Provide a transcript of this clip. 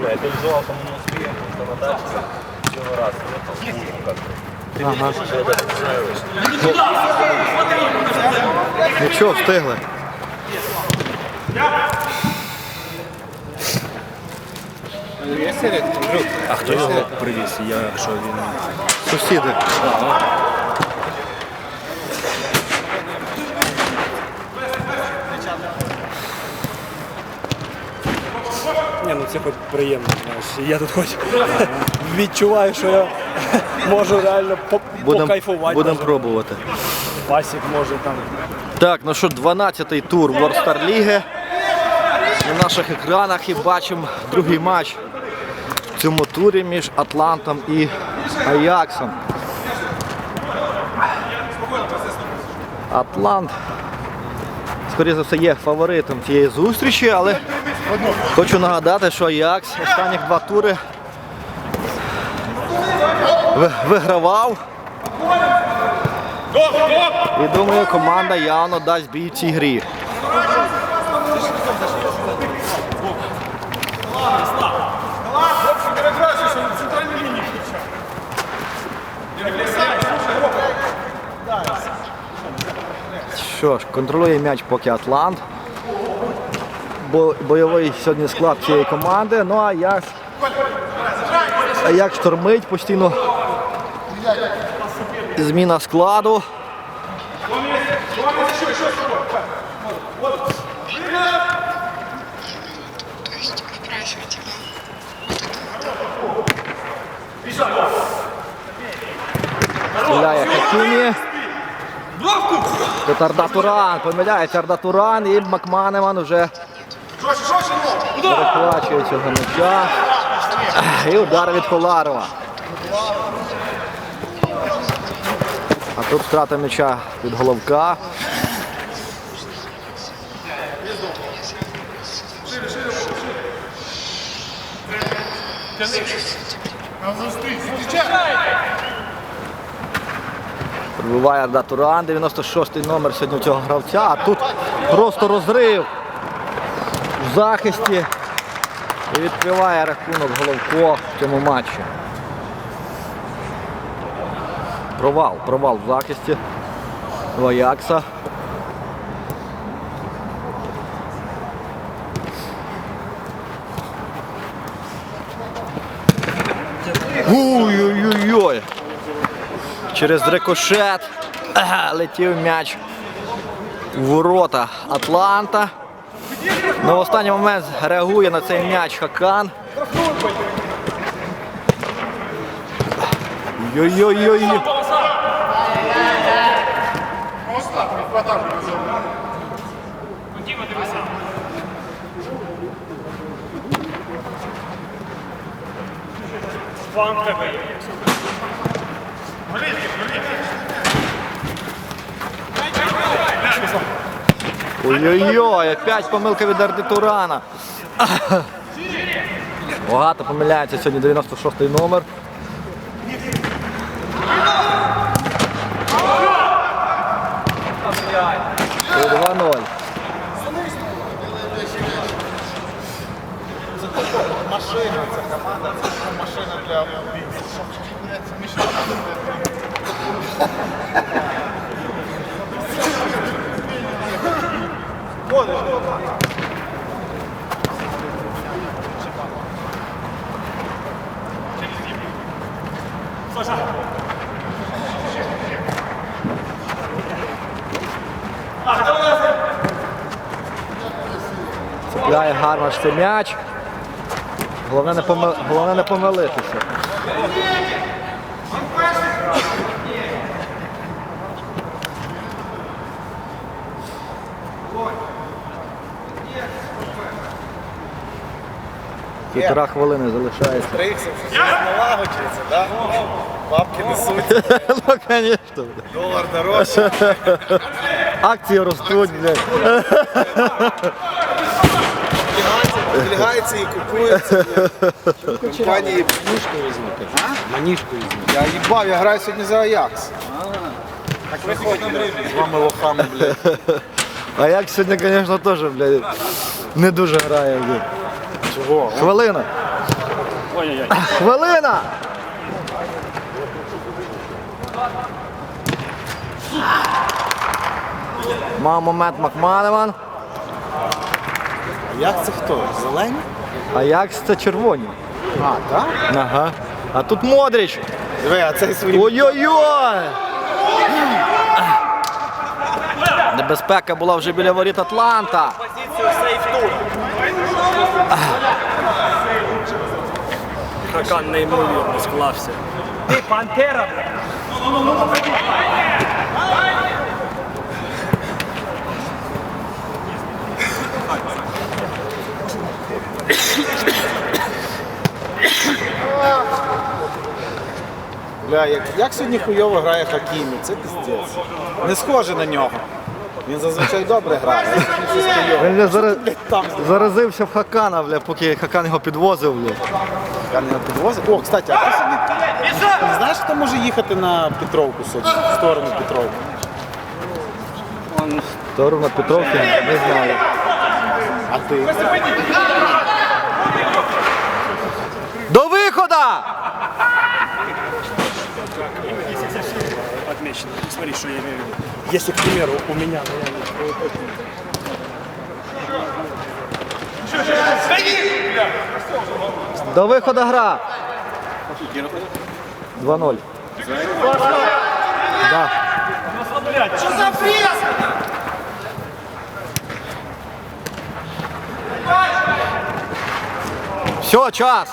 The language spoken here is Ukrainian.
блядь, ты ждал, кому не успеем, всего раз. Я толкую как-то. Ты видишь, что я даже не знаю. Нічого, встигли. А хто його привіз? Я що він. Сусіди. Ні, ну це хоч приємно, знаєш. Я тут хоч відчуваю, що я можу реально по- Будемо покайфувати. будем даже. пробувати. Пасік може там. Так, ну що, 12-й тур Ворстар Ліги. На наших екранах і бачимо другий матч в цьому турі між Атлантом і Аяксом. Атлант, скоріше за все, є фаворитом цієї зустрічі, але хочу нагадати, що Аякс останніх два тури вигравав. І думаю, команда явно дасть бій в цій грі. Що ж, контролює м'яч поки Атлант. Бо- Бойовий сьогодні склад цієї команди. Ну а як, як штормить постійно зміна складу. Стріляє Хакімі. Тут Арда Туран, помиляється Арда Туран і Макманеман вже перехвачує цього м'яча. І удар від Коларова. А тут втрата м'яча від головка. Пробиває Арда Туран, 96-й номер сьогодні цього гравця, а тут просто розрив захисті. І відкриває рахунок Головко в цьому матчі. Провал, провал в захисті у Аякса. Ой-ой-ой. Через рикошет летів м'яч у ворота Атланта. Ну, в останній момент реагує на цей м'яч Хакан. Йой-йой-йой. Ой-ой-ой, опять помилка від Арди Турана. Багато помиляється сьогодні 96-й номер. І 2-0. Машина, це команда, це машина для Цепляє гарно ж цей м'яч. Головне не, помил... Головне не помилитися. Півтора хвилини залишається. Триксом, все налагоджується, да? Бабки несуть, ну, звісно. долар дорожче. Акції ростуть, блядь. Облігації купуються. блядь. Компанії. Манішку візьму. Я їбав, я граю сьогодні за Аякс. Так виходить. З вами лохами, блядь. А як сьогодні, звісно, теж, блядь, не дуже грає. Блядь. Хвилина. Ой-ой-ой. Хвилина! Мав момент Макманеван. А як це хто? Зелені? А як це червоні? А, так? Ага. А тут Модрич. Диви, а цей свої. Ой-ой-ой! Небезпека була вже біля воріт Атланта. Хакан неймовірно склався. Ти пантера, Бля, як, як сьогодні хуйово грає Хакімі, це піздець. Не схоже на нього. Він зазвичай добре грає. Він зараз... Там заразився в Хакана, бля, поки Хакан його підвозив. Бля. Я не підвозив. О, кстати, а ти сьогодні не знаєш, хто може їхати на Петровку сьогодні, в сторону Петровки? Сторону Петровки не знаю. А ти? До виходу! Отмечено. Смотри, что я имею в виду. Если, к примеру, у меня До виходу гра. 2-0. Да. Все, час.